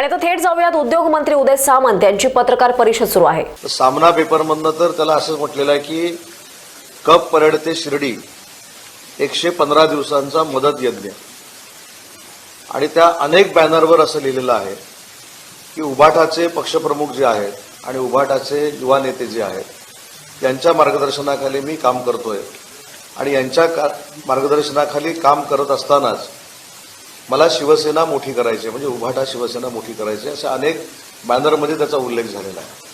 आणि आता थेट जाऊयात उद्योग मंत्री उदय सामंत यांची पत्रकार परिषद सुरू आहे. सामना पेपरमधनं तर त्याला असंच म्हटलेलं आहे की कप परेड ते शिर्डी एकशे पंधरा दिवसांचा मदत यज्ञ. आणि त्या अनेक बॅनरवर असं लिहिलेलं आहे की उभाटाचे पक्षप्रमुख जे आहेत आणि उभाटाचे युवा नेते जे आहेत यांच्या मार्गदर्शनाखाली मी काम करतोय. आणि यांच्या का मार्गदर्शनाखाली काम करत असतानाच मला शिवसेना मोठी करायची आहे, म्हणजे उभाटा शिवसेना मोठी करायची आहे, अशा अनेक बॅनरमध्ये त्याचा उल्लेख झालेला आहे.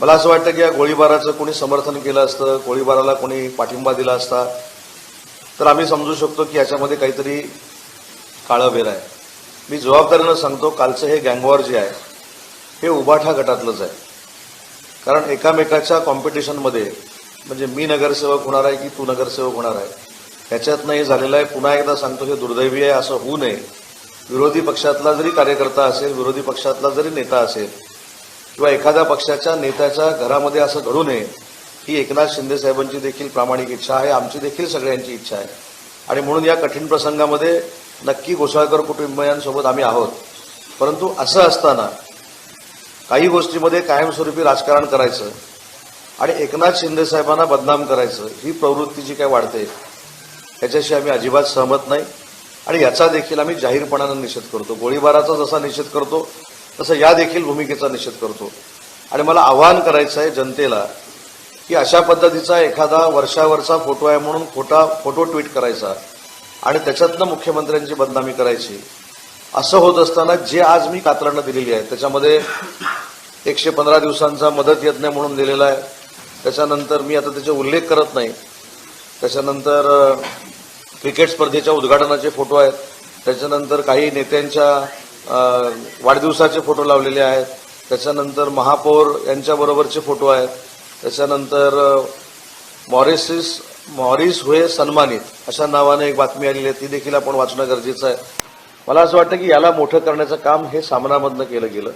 मला असं वाटतं की या गोळीबाराचं कोणी समर्थन केलं असतं गोळीबाराला कोणी पाठिंबा दिला असता तर आम्ही समजू शकतो की याच्यामध्ये काहीतरी काळंबेर आहे. मी जबाबदारीनं सांगतो कालचं हे गँगवॉर जे आहे हे उभाठा गटातलंच आहे. कारण एकामेकाच्या कॉम्पिटिशनमध्ये म्हणजे मी नगरसेवक होणार आहे की तू नगरसेवक होणार आहे ह्याच्यातनं हे झालेलं आहे पुन्हा एकदा सांगतो हे दुर्दैवी आहे असं होऊ नये. विरोधी पक्षातला जरी कार्यकर्ता असेल विरोधी पक्षातला जरी नेता असेल किंवा एखाद्या पक्षाच्या नेत्याच्या घरामध्ये असं घडू नये ही एकनाथ शिंदे साहेबांची देखील प्रामाणिक इच्छा आहे आमची देखील सगळ्यांची इच्छा आहे. आणि म्हणून या कठीण प्रसंगामध्ये नक्की घोसाळकर कुटुंबियांसोबत आम्ही आहोत. परंतु असं असताना काही गोष्टीमध्ये कायमस्वरूपी राजकारण करायचं आणि एकनाथ शिंदे साहेबांना बदनाम करायचं ही प्रवृत्ती जी काय वाढते? याच्याशी आम्ही अजिबात सहमत नाही. आणि याचा देखील आम्ही जाहीरपणानं निषेध करतो. गोळीबाराचा जसा निषेध करतो तसं या देखील भूमिकेचा निषेध करतो. आणि मला आवाहन करायचं आहे जनतेला की अशा पद्धतीचा एखादा वर्षावरचा फोटो आहे म्हणून खोटा फोटो ट्विट करायचा. आणि त्याच्यातनं मुख्यमंत्र्यांची बदनामी करायची. असं होत असताना जे आज मी कात्रांना दिलेली आहे त्याच्यामध्ये एकशे पंधरा दिवसांचा मदत यज्ञ म्हणून दिलेला आहे. त्याच्यानंतर मी आता त्याचे उल्लेख करत नाही. त्याच्यानंतर क्रिकेट स्पर्धेच्या उद्घाटनाचे फोटो आहेत. त्याच्यानंतर काही नेत्यांच्या वाढदिवसाचे फोटो लावलेले आहेत. त्याच्यानंतर महापौर यांच्याबरोबरचे फोटो आहेत. त्याच्यानंतर मॉरिसिस मॉरिस हुए सन्मानित अशा नावाने एक बातमी आलेली आहे. ती देखील आपण वाचणं गरजेचं आहे. मला असं वाटतं की याला मोठं करण्याचं काम हे सामनामधनं केलं गेलं.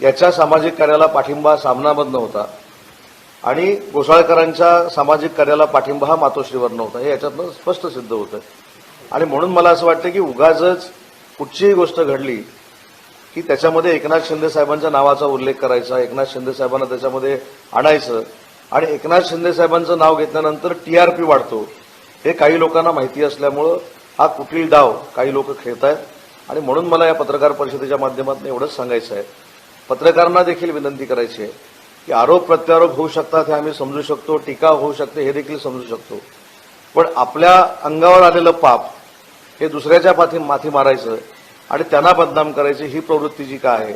याच्या सामाजिक कार्याला पाठिंबा सामनामधनं होता. आणि घोसाळकरांच्या सामाजिक कार्याला पाठिंबा हा मातोश्रीवर नव्हता. हे याच्यातनं स्पष्ट सिद्ध होतं आणि म्हणून मला असं वाटतं की उगाजच कुठचीही गोष्ट घडली की त्याच्यामध्ये एकनाथ शिंदे साहेबांच्या नावाचा उल्लेख करायचा एकनाथ शिंदे साहेबांना त्याच्यामध्ये आणायचं आणि एकनाथ शिंदे साहेबांचं नाव घेतल्यानंतर टीआरपी वाढतो. हे काही लोकांना माहिती असल्यामुळं हा कुटील डाव काही लोक खेळत आहेत आणि म्हणून मला या पत्रकार परिषदेच्या माध्यमातून एवढंच सांगायचं आहे पत्रकारांना देखील विनंती करायची आहे. की आरोप प्रत्यारोप होऊ शकतात हे आम्ही समजू शकतो टीका होऊ शकते हे देखील समजू शकतो. पण आपल्या अंगावर आलेलं पाप हे दुसऱ्याच्या पाठी माथी मारायचं आणि त्यांना बदनाम करायची ही प्रवृत्ती जी काय आहे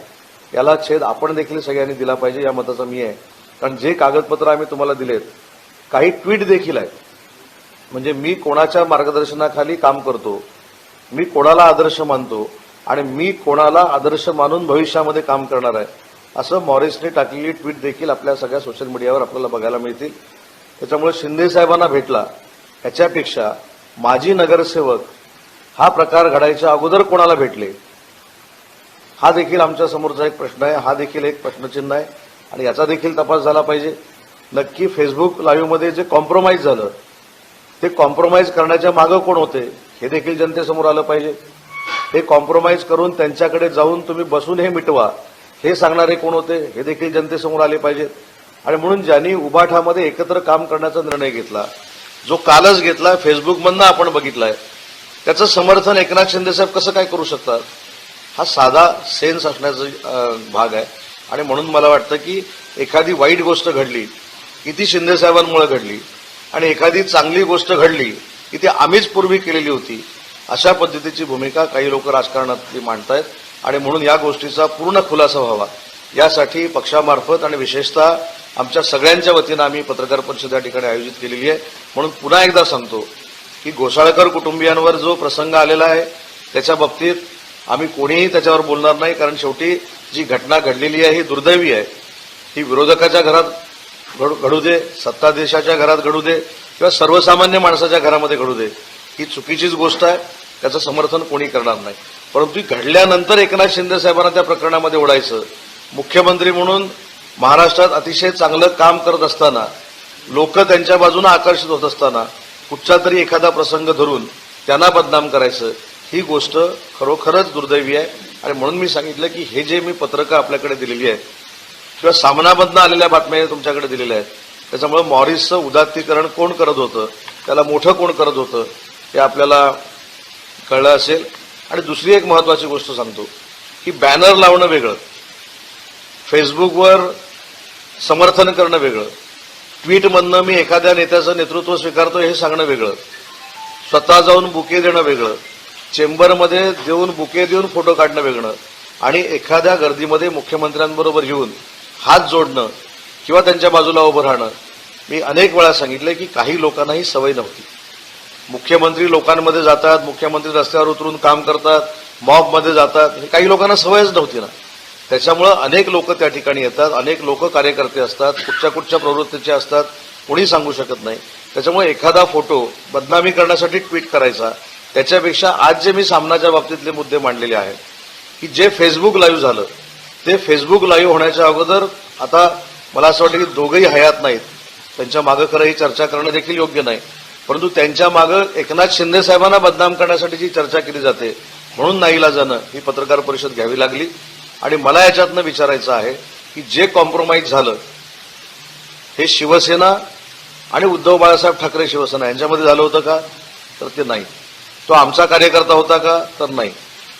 याला छेद आपण देखील सगळ्यांनी दिला पाहिजे या मताचा मी आहे. कारण जे कागदपत्र आम्ही तुम्हाला दिलेत काही ट्विट देखील आहेत. म्हणजे मी कोणाच्या मार्गदर्शनाखाली काम करतो मी कोणाला आदर्श मानतो आणि मी कोणाला आदर्श मानून भविष्यामध्ये काम करणार आहे असं मॉरिसने टाकलेली ट्विट देखील आपल्या सगळ्या सोशल मीडियावर आपल्याला बघायला मिळतील. त्याच्यामुळे शिंदे साहेबांना भेटला. ह्याच्यापेक्षा माजी नगरसेवक हा प्रकार घडायच्या अगोदर कोणाला भेटले? हा देखील आमच्या समोरचा एक प्रश्न आहे. हा देखील एक प्रश्नचिन्ह आहे. आणि याचा देखील तपास झाला पाहिजे. नक्की फेसबुक लाईव्हमध्ये जे कॉम्प्रोमाइज झालं ते कॉम्प्रोमाइज करण्याच्या मागं कोण होते हे देखील जनतेसमोर आलं पाहिजे. हे कॉम्प्रोमाइज करून त्यांच्याकडे जाऊन तुम्ही बसून हे मिटवा. हे सांगणारे कोण होते? हे देखील जनतेसमोर आले पाहिजेत. आणि म्हणून ज्यांनी उभाठामध्ये एकत्र काम करण्याचा निर्णय घेतला जो कालच घेतला फेसबुकमधनं आपण बघितलाय त्याचं समर्थन एकनाथ शिंदेसाहेब कसं काय करू शकतात? हा साधा सेन्स असण्याचा भाग आहे. आणि म्हणून मला वाटतं की एखादी वाईट गोष्ट घडली की ती शिंदेसाहेबांमुळे घडली आणि एखादी चांगली गोष्ट घडली की ती आम्हीच पूर्वी केलेली होती अशा पद्धतीची भूमिका काही लोक राजकारणातली मांडतायत. आणि म्हणून या गोष्टीचा पूर्ण खुलासा व्हावा. यासाठी पक्षामार्फत आणि विशेषतः आमच्या सगळ्यांच्या वतीनं आम्ही पत्रकार परिषद या ठिकाणी आयोजित केलेली आहे. म्हणून पुन्हा एकदा सांगतो की घोसाळकर कुटुंबियांवर जो प्रसंग आलेला आहे त्याच्या बाबतीत आम्ही कोणीही त्याच्यावर बोलणार नाही कारण शेवटी जी घटना घडलेली आहे ही दुर्दैवी आहे. ही विरोधकाच्या घरात घडू घडू दे सत्ताधीशाच्या घरात घडू दे किंवा सर्वसामान्य माणसाच्या घरामध्ये घडू दे ही चुकीचीच गोष्ट आहे. त्याचं समर्थन कोणी करणार नाही. परंतु ही घडल्यानंतर एकनाथ शिंदे साहेबांना त्या प्रकरणामध्ये ओढायचं. मुख्यमंत्री म्हणून महाराष्ट्रात अतिशय चांगलं काम करत असताना लोक त्यांच्या बाजूने आकर्षित होत असताना कुठचा तरी एखादा प्रसंग धरून त्यांना बदनाम करायचं ही गोष्ट खरोखरच दुर्दैवी आहे. आणि म्हणून मी सांगितलं की हे जे मी पत्रकं आपल्याकडे दिलेली आहेत किंवा सामनामधनं आलेल्या बातम्या तुमच्याकडे दिलेल्या आहेत त्याच्यामुळे मॉरिसचं उदात्तीकरण कोण करत होतं त्याला मोठं कोण करत होतं हे आपल्याला कळलं असेल. आणि दुसरी एक महत्वाची गोष्ट सांगतो की बॅनर लावणं वेगळं फेसबुकवर समर्थन करणं वेगळं ट्विटमधनं मी एखाद्या नेत्याचं नेतृत्व स्वीकारतो हे सांगणं वेगळं स्वतः जाऊन बुके देणं वेगळं चेंबरमध्ये देऊन बुके देऊन फोटो काढणं वेगळं आणि एखाद्या गर्दीमध्ये मुख्यमंत्र्यांबरोबर येऊन हात जोडणं किंवा त्यांच्या बाजूला उभं राहणं. मी अनेक वेळा सांगितलं की काही लोकांना ही सवय नव्हती. मुख्यमंत्री लोकांमध्ये जातात मुख्यमंत्री रस्त्यावर उतरून काम करतात मॉबमध्ये जातात. हे काही लोकांना सवयच नव्हती ना. त्याच्यामुळं अनेक लोक त्या ठिकाणी येतात अनेक लोक कार्यकर्ते असतात कुठच्या कुठच्या प्रवृत्तीचे असतात कोणी सांगू शकत नाही. त्याच्यामुळे एखादा फोटो बदनामी करण्यासाठी ट्विट करायचा. त्याच्यापेक्षा आज जे मी सामनाच्या बाबतीतले मुद्दे मांडलेले आहेत की जे फेसबुक लाईव्ह झालं ते फेसबुक लाईव्ह होण्याच्या अगोदर आता मला असं वाटतं की दोघंही हयात नाहीत. त्यांच्या मागं खरं ही चर्चा करणं देखील योग्य नाही. परंतु त्यांच्या मागं एकनाथ शिंदे साहेबांना बदनाम करण्यासाठी जी चर्चा केली जाते. म्हणून नाईलाजानं ही पत्रकार परिषद घ्यावी लागली. आणि मला याच्यातनं विचारायचं आहे की जे कॉम्प्रोमाइज झालं हे शिवसेना आणि उद्धव बाळासाहेब ठाकरे शिवसेना यांच्यामध्ये झालं होतं का? तर ते नाही. तो आमचा कार्यकर्ता होता का? तर नाही.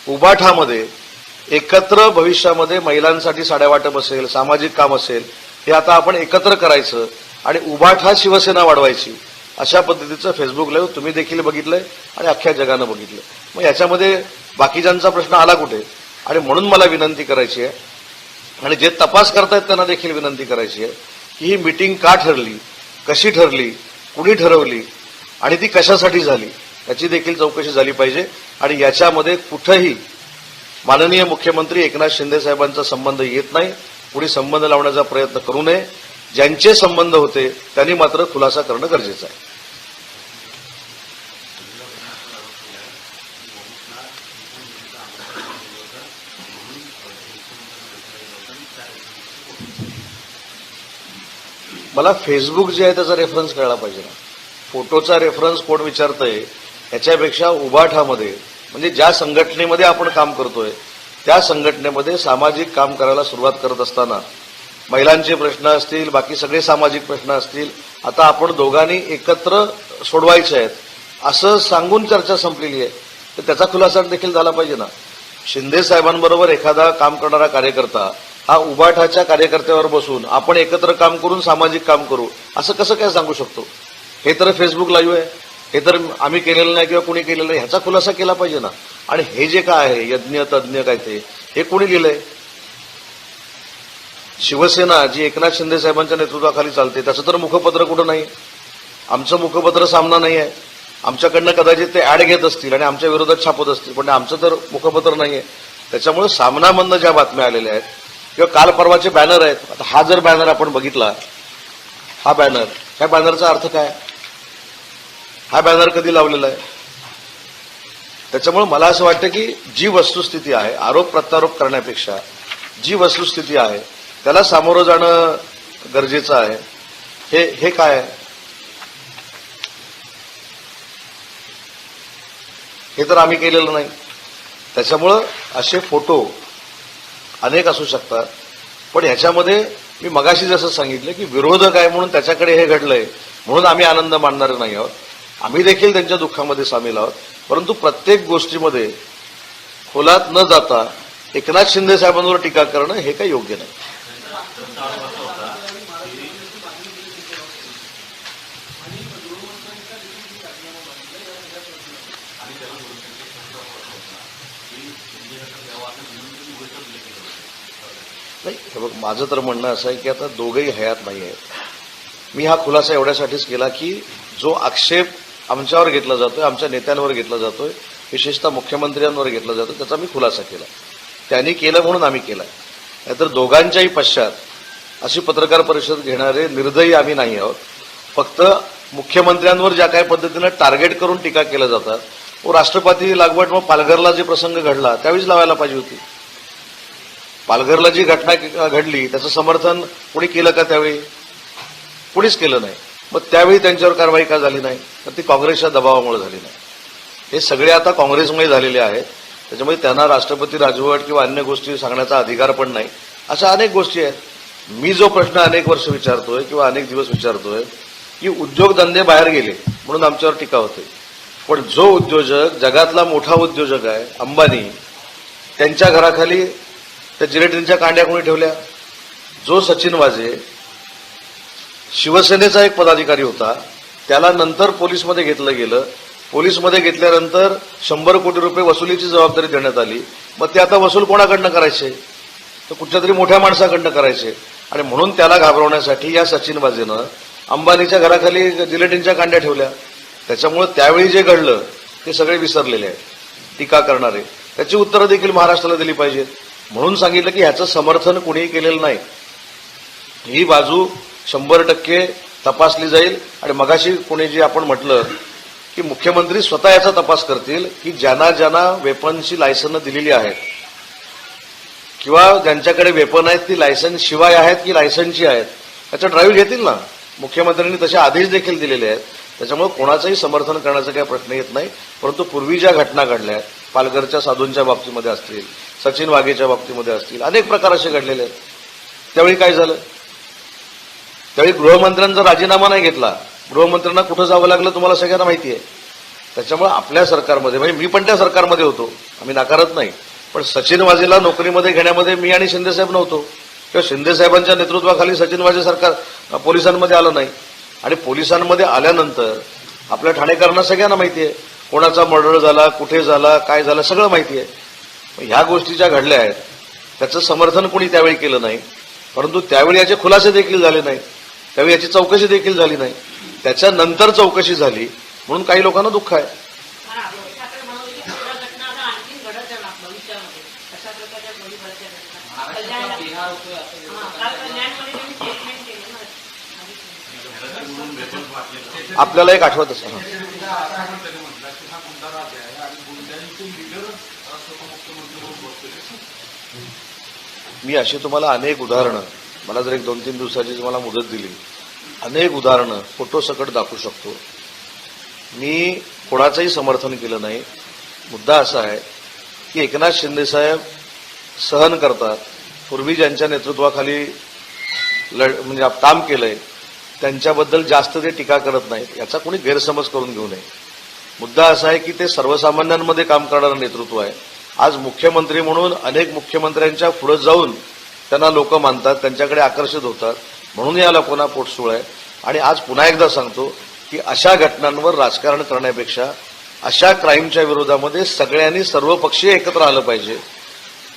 उबाठामध्ये एकत्र भविष्यामध्ये महिलांसाठी साड्या वाटप असेल सामाजिक काम असेल हे आता आपण एकत्र करायचं आणि उबाठा शिवसेना वाढवायची. अशा पद्धतीचं फेसबुक लाईव्ह तुम्ही देखील बघितलंय आणि अख्ख्या जगानं बघितलं मग याच्यामध्ये बाकीच्यांचा प्रश्न आला कुठे? आणि म्हणून मला विनंती करायची आहे आणि जे तपास करतायत त्यांना देखील विनंती करायची आहे की ही मिटिंग का ठरली कशी ठरली कुणी ठरवली आणि ती कशासाठी झाली याची देखील चौकशी झाली पाहिजे आणि याच्यामध्ये कुठंही माननीय मुख्यमंत्री एकनाथ शिंदे साहेबांचा संबंध येत नाही कुणी संबंध लावण्याचा प्रयत्न करू नये ज्यांचे संबंध होते त्यांनी मात्र खुलासा करणं गरजेचं आहे. मला फेसबुक जे आहे त्याचा रेफरन्स कळला पाहिजे ना. फोटोचा रेफरन्स कोण विचारतंय याच्यापेक्षा उभाठामध्ये म्हणजे ज्या संघटनेमध्ये आपण काम करतोय त्या संघटनेमध्ये सामाजिक काम करायला सुरुवात करत असताना महिलांचे प्रश्न असतील बाकी सगळे सामाजिक प्रश्न असतील आता आपण दोघांनी एकत्र सोडवायचे आहेत असं सांगून चर्चा संपलेली आहे. तर त्याचा खुलासा देखील झाला पाहिजे ना. शिंदे साहेबांबरोबर एखादा काम करणारा कार्यकर्ता हा उबाठाच्या कार्यकर्त्यावर बसून आपण एकत्र काम करून सामाजिक काम करू असं कसं काय सांगू शकतो? हे तर फेसबुक लाईव्ह आहे. हे तर आम्ही केलेलं नाही किंवा कोणी केलेलं नाही ह्याचा खुलासा केला पाहिजे ना. आणि हे जे काय आहे यज्ञ तज्ज्ञ काय ते हे कोणी लिहिलंय? शिवसेना जी एकनाथ शिंदे साहेबांच्या नेतृत्वाखाली चालते त्याचं तर मुखपत्र कुठं नाही? आमचं मुखपत्र सामना नाही आहे. आमच्याकडनं कदाचित ते ऍड घेत असतील आणि आमच्या विरोधात छापत असतील पण आमचं तर मुखपत्र नाही आहे त्याच्यामुळे सामनामधनं ज्या बातम्या आलेल्या आहेत किंवा काल परवाचे बॅनर आहेत. आता हा जर बॅनर आपण बघितला हा बॅनर ह्या बॅनरचा अर्थ काय? हा बॅनर कधी लावलेला आहे? त्याच्यामुळे मला असं वाटतं की जी वस्तुस्थिती आहे आरोप प्रत्यारोप करण्यापेक्षा जी वस्तुस्थिती आहे त्याला सामोरं जाणं गरजेचं आहे. हे हे काय आहे? हे तर आम्ही केलेलं नाही. त्याच्यामुळं असे फोटो अनेक असू शकतात. पण ह्याच्यामध्ये मी मगाशी जसं सांगितलं की विरोधक आहे म्हणून त्याच्याकडे हे घडलंय म्हणून आम्ही आनंद मानणारे नाही आहोत. आम्ही देखील त्यांच्या दुःखामध्ये सामील आहोत. परंतु प्रत्येक गोष्टीमध्ये खोलात न जाता एकनाथ शिंदे साहेबांवर टीका करणं हे काही योग्य नाही. नाही हे बघ माझं तर म्हणणं असं आहे की आता दोघंही हयात नाही आहेत. मी हा खुलासा एवढ्यासाठीच केला की जो आक्षेप आमच्यावर घेतला जातोय आमच्या नेत्यांवर घेतला जातोय विशेषतः मुख्यमंत्र्यांवर घेतला जातो त्याचा मी खुलासा केला. त्यांनी केलं म्हणून आम्ही केला नाहीतर दोघांच्याही पश्चात अशी पत्रकार परिषद घेणारे निर्दयी आम्ही नाही आहोत. फक्त मुख्यमंत्र्यांवर ज्या काही पद्धतीनं टार्गेट करून टीका केल्या जातात व राष्ट्रपती लागवड व पालघरला जे प्रसंग घडला त्यावेळीच लावायला पाहिजे होती. पालघरला जी घटना घडली त्याचं समर्थन कोणी केलं का त्यावेळी? कोणीच केलं नाही. मग त्यावेळी त्यांच्यावर कारवाई का झाली नाही? तर ती काँग्रेसच्या दबावामुळे झाली नाही. हे सगळे आता काँग्रेसमुळे झालेले आहेत. त्याच्यामुळे त्यांना राष्ट्रपती राजवट किंवा अन्य गोष्टी सांगण्याचा अधिकार पण नाही. अशा अनेक गोष्टी आहेत. मी जो प्रश्न अनेक वर्ष विचारतोय किंवा अनेक दिवस विचारतोय की उद्योगधंदे बाहेर गेले म्हणून आमच्यावर टीका होते. पण जो उद्योजक जगातला मोठा उद्योजक आहे अंबानी त्यांच्या घराखाली त्या जिलेटिनच्या कांड्या कोणी ठेवल्या? जो सचिन वाजे शिवसेनेचा एक पदाधिकारी होता त्याला नंतर पोलीसमध्ये घेतलं गेलं. पोलीसमध्ये घेतल्यानंतर शंभर कोटी रुपये वसुलीची जबाबदारी देण्यात आली. मग ते आता वसूल कोणाकडनं करायचे? तर कुठल्या तरी मोठ्या माणसाकडनं करायचे. आणि म्हणून त्याला घाबरवण्यासाठी या सचिन वाजेनं अंबानीच्या घराखाली जिलेटिनच्या कांड्या ठेवल्या. त्याच्यामुळे त्यावेळी जे घडलं ते सगळे विसरलेले आहेत. टीका करणारे. त्याची उत्तरं देखील महाराष्ट्राला दिली पाहिजेत. म्हणून सांगितलं की ह्याचं समर्थन कुणीही केलेलं नाही. ही बाजू शंभर टक्के तपासली जाईल आणि मगाशी कोणी जे आपण म्हटलं की मुख्यमंत्री स्वतः याचा तपास करतील की ज्यांना ज्यांना वेपनची लायसनं दिलेली आहेत किंवा ज्यांच्याकडे वेपन आहेत ती लायसन शिवाय आहेत की लायसनची आहेत त्याचा ड्राईव्ह घेतील ना? मुख्यमंत्र्यांनी तसे आदेश देखील दिलेले आहेत. त्याच्यामुळे कोणाचंही समर्थन करण्याचा काही प्रश्न येत नाही. परंतु पूर्वी ज्या घटना घडल्या आहेत पालघरच्या साधूंच्या बाबतीमध्ये असतील सचिन वाघेच्या बाबतीमध्ये असतील अनेक प्रकार असे घडलेले आहेत. त्यावेळी काय झालं? त्यावेळी गृहमंत्र्यांचा राजीनामा नाही घेतला गृहमंत्र्यांना कुठं जावं लागलं तुम्हाला सगळ्यांना माहिती आहे. त्याच्यामुळे आपल्या सरकारमध्ये म्हणजे मी पण त्या सरकारमध्ये होतो आम्ही नाकारत नाही. पण सचिन वाजेला नोकरीमध्ये घेण्यामध्ये मी आणि शिंदेसाहेब नव्हतो. किंवा शिंदेसाहेबांच्या नेतृत्वाखाली सचिन वाजे सरकार पोलिसांमध्ये आलं नाही. आणि पोलिसांमध्ये आल्यानंतर आपल्या ठाणेकरांना सगळ्यांना माहिती आहे कोणाचा मर्डर झाला कुठे झाला काय झालं सगळं माहिती आहे. ह्या गोष्टी ज्या घडल्या आहेत त्याचं समर्थन कोणी त्यावेळी केलं नाही. परंतु त्यावेळी याचे खुलासे देखील झाले नाही त्यावेळी याची चौकशी देखील झाली नाही. त्याच्यानंतर चौकशी झाली म्हणून काही लोकांना दुःख आहे. आपल्याला एक आठवत असं मी अशी तुम्हाला अनेक उदाहरणं मला जर एक दोन तीन दिवसाची तुम्हाला मुदत दिली अनेक उदाहरणं फोटोसकट दाखवू शकतो. मी कोणाचंही समर्थन केलं नाही. मुद्दा असा आहे की एकनाथ शिंदेसाहेब सहन करतात. पूर्वी ज्यांच्या नेतृत्वाखाली लढ म्हणजे काम केलंय त्यांच्याबद्दल जास्त ते टीका करत नाहीत. याचा कोणी गैरसमज करून घेऊ नये. मुद्दा असा आहे की ते सर्वसामान्यांमध्ये काम करणारं नेतृत्व आहे. आज मुख्यमंत्री म्हणून अनेक मुख्यमंत्र्यांच्या पुढे जाऊन त्यांना लोक मानतात त्यांच्याकडे आकर्षित होतात. म्हणून या लोकांना पोटसूळ आहे. आणि आज पुन्हा एकदा सांगतो की अशा घटनांवर राजकारण करण्यापेक्षा अशा क्राईमच्या विरोधामध्ये सगळ्यांनी सर्वपक्षीय एकत्र आलं पाहिजे.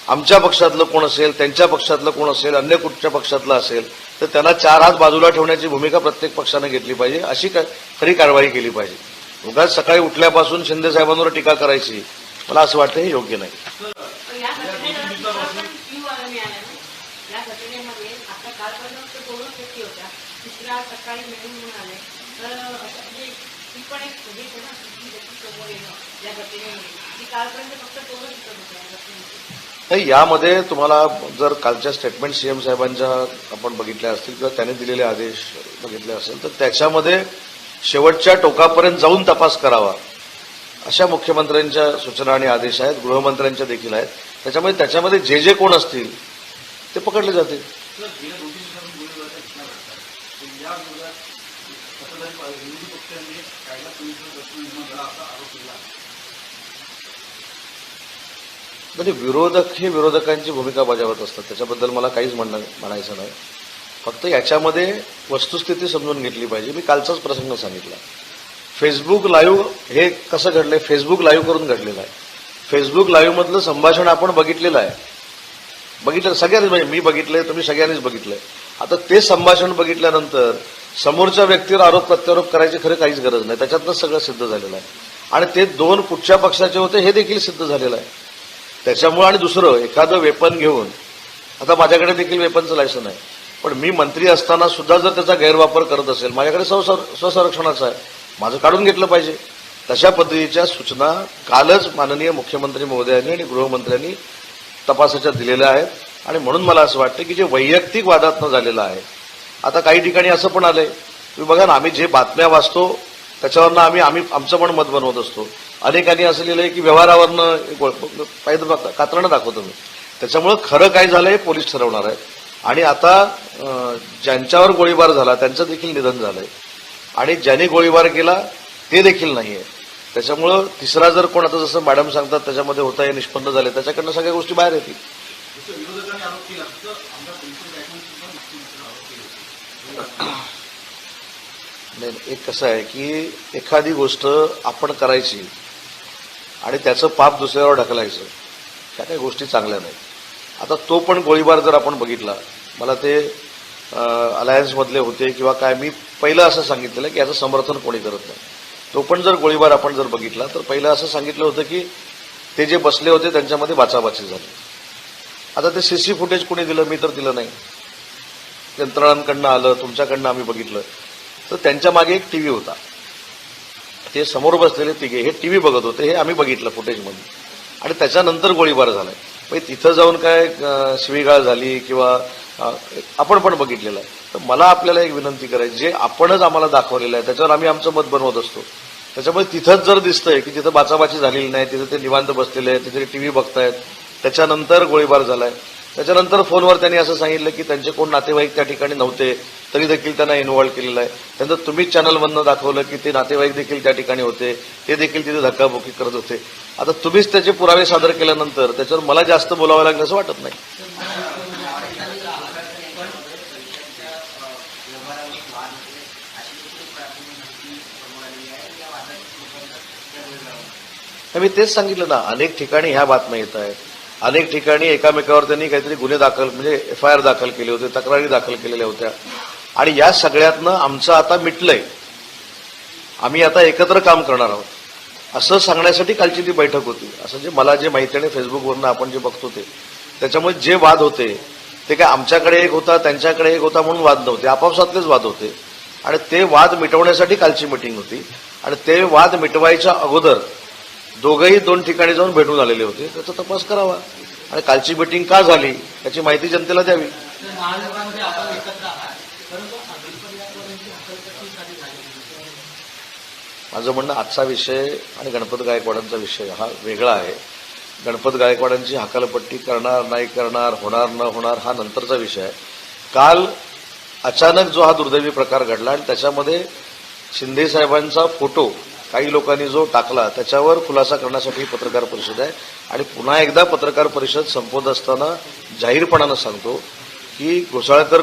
आमच्या पक्षातलं कोण असेल त्यांच्या पक्षातलं कोण असेल अन्य कुठच्या पक्षातलं असेल तर त्यांना चार हात बाजूला ठेवण्याची भूमिका प्रत्येक पक्षानं घेतली पाहिजे. अशी का- खरी कारवाई केली पाहिजे. उगाच सकाळी उठल्यापासून शिंदे साहेबांवर टीका करायची मला असं वाटतं हे योग्य नाही. म्हणजे नाही यामध्ये तुम्हाला जर कालच्या स्टेटमेंट सीएम साहेबांच्या आपण बघितल्या असतील किंवा त्यांनी दिलेले आदेश बघितले असेल तर त्याच्यामध्ये शेवटच्या टोकापर्यंत जाऊन तपास करावा. अशा मुख्यमंत्र्यांच्या सूचना आणि आदेश आहेत गृहमंत्र्यांच्या देखील आहेत. त्याच्यामुळे त्याच्यामध्ये जे जे कोण असतील ते पकडले जातील. म्हणजे विरोधक हे विरोधकांची भूमिका बजावत असतात. त्याच्याबद्दल मला काहीच म्हणणं म्हणायचं नाही. फक्त याच्यामध्ये वस्तुस्थिती समजून घेतली पाहिजे. मी कालचाच प्रसंग सांगितला. फेसबुक लाईव्ह हे कसं घडलंय? फेसबुक लाईव्ह करून घडलेलं आहे. फेसबुक लाईव्हमधलं संभाषण आपण बघितलेलं आहे. बघितलं सगळ्यांनीच म्हणजे मी बघितलंय तुम्ही सगळ्यांनीच बघितलंय. आता ते संभाषण बघितल्यानंतर समोरच्या व्यक्तीवर आरोप प्रत्यारोप करायची खरं काहीच गरज नाही. त्याच्यातनं सगळं सिद्ध झालेलं आहे. आणि ते दोन कुठच्या पक्षाचे होते हे देखील सिद्ध झालेलं आहे. त्याच्यामुळे आणि दुसरं एखादं वेपन घेऊन. आता माझ्याकडे देखील वेपनचं लायसन आहे. पण मी मंत्री असताना सुद्धा जर त्याचा गैरवापर करत असेल माझ्याकडे स्वसं- स्वसंरक्षणाचं आहे. माझं काढून घेतलं पाहिजे. तशा पद्धतीच्या सूचना कालच माननीय मुख्यमंत्री महोदयांनी आणि गृहमंत्र्यांनी तपासाच्या दिलेल्या आहेत. आणि म्हणून मला असं वाटतं की जे वैयक्तिक वादातनं झालेलं आहे. आता काही ठिकाणी असं पण आलंय तुम्ही बघा ना आम्ही जे बातम्या वाचतो त्याच्यावरनं आम्ही आम्ही आमचं पण मत बनवत असतो. अनेकांनी असं लिहिलंय की व्यवहारावरनं एक कात्रणं दाखवतो मी. त्याच्यामुळं खरं काय झालंय पोलीस ठरवणार आहेत. आणि आता ज्यांच्यावर गोळीबार झाला त्यांचं देखील निधन झालंय. आणि ज्यांनी गोळीबार केला ते देखील नाहीये. त्याच्यामुळं तिसरा जर कोण आता जसं मॅडम सांगतात त्याच्यामध्ये होता हे निष्पन्न झाले त्याच्याकडनं सगळ्या गोष्टी बाहेर येतील. नाही एक कसं आहे की एखादी गोष्ट आपण करायची आणि त्याचं पाप दुसऱ्यावर ढकलायचं त्या काही गोष्टी चांगल्या नाहीत. आता तो पण गोळीबार जर आपण बघितला मला ते अलायन्समधले होते किंवा काय मी पहिलं असं सांगितलेलं की याचं समर्थन कोणी करत नाही. तो पण जर गोळीबार आपण जर बघितला तर पहिलं असं सांगितलं होतं की ते जे बसले होते त्यांच्यामध्ये बाचाबाची झाली. आता ते सी सी फुटेज कोणी दिलं मी तर दिलं नाही. यंत्रणांकडनं आलं तुमच्याकडनं आम्ही बघितलं. तर त्यांच्या मागे एक टी व्ही होता. ते समोर बसलेले तिघे हे टी व्ही बघत होते हे आम्ही बघितलं फुटेजमध्ये. आणि त्याच्यानंतर गोळीबार झालाय. म्हणजे तिथं जाऊन काय शिवीगाळ झाली किंवा आपण पण बघितलेलं आहे. तर मला आपल्याला एक विनंती करायची जे आपणच आम्हाला दाखवलेलं आहे त्याच्यावर आम्ही आमचं मत बनवत असतो. त्याच्यामुळे तिथंच जर दिसतंय की तिथं बाचाबाची झालेली नाही तिथं ते निवांत बसलेले आहेत तिथे टी व्ही बघतायत त्याच्यानंतर गोळीबार झालाय त्याच्यानंतर फोनवर त्यांनी असं सांगितलं की त्यांचे कोण नातेवाईक त्या ठिकाणी नव्हते तरी देखील त्यांना इन्व्हॉल्व केलेलं आहे. त्यानंतर तुम्हीच चॅनलमधनं दाखवलं की ते नातेवाईक देखील त्या ठिकाणी होते ते देखील तिथे धक्काबुक्की करत होते. आता तुम्हीच त्याचे पुरावे सादर केल्यानंतर त्याच्यावर मला जास्त बोलावं लागलं असं वाटत नाही. मी तेच सांगितलं ना अनेक ठिकाणी ह्या बातम्या येत आहेत. अनेक ठिकाणी एकामेकावर त्यांनी काहीतरी गुन्हे दाखल म्हणजे एफ आय आर दाखल केले होते तक्रारी दाखल केलेल्या होत्या. आणि या सगळ्यातनं आमचं आता मिटलंय. आम्ही आता एकत्र काम करणार आहोत. असं सांगण्यासाठी कालची ती बैठक होती. असं जे मला जे माहिती आहे फेसबुकवरनं आपण जे बघतो ते. त्याच्यामुळे जे वाद होते ते काय आमच्याकडे एक होता त्यांच्याकडे एक होता म्हणून वाद नव्हते. आपापसातलेच वाद होते. आणि ते वाद मिटवण्यासाठी कालची मिटिंग होती. आणि ते वाद मिटवायच्या अगोदर दोघंही दोन ठिकाणी जाऊन भेटून आलेले होते. त्याचा तपास करावा. आणि कालची मिटिंग का झाली याची माहिती जनतेला द्यावी. माझं म्हणणं आजचा विषय आणि गणपत गायकवाडांचा विषय हा वेगळा आहे. गणपत गायकवाडांची हकालपट्टी करणार नाही करणार होणार न होणार हा नंतरचा विषय आहे. काल अचानक जो हा दुर्दैवी प्रकार घडला आणि त्याच्यामध्ये शिंदे साहेबांचा फोटो काही लोकांनी जो टाकला त्याच्यावर खुलासा करण्यासाठी पत्रकार परिषद आहे. आणि पुन्हा एकदा पत्रकार परिषद संपवत असताना जाहीरपणानं सांगतो की घोसाळकर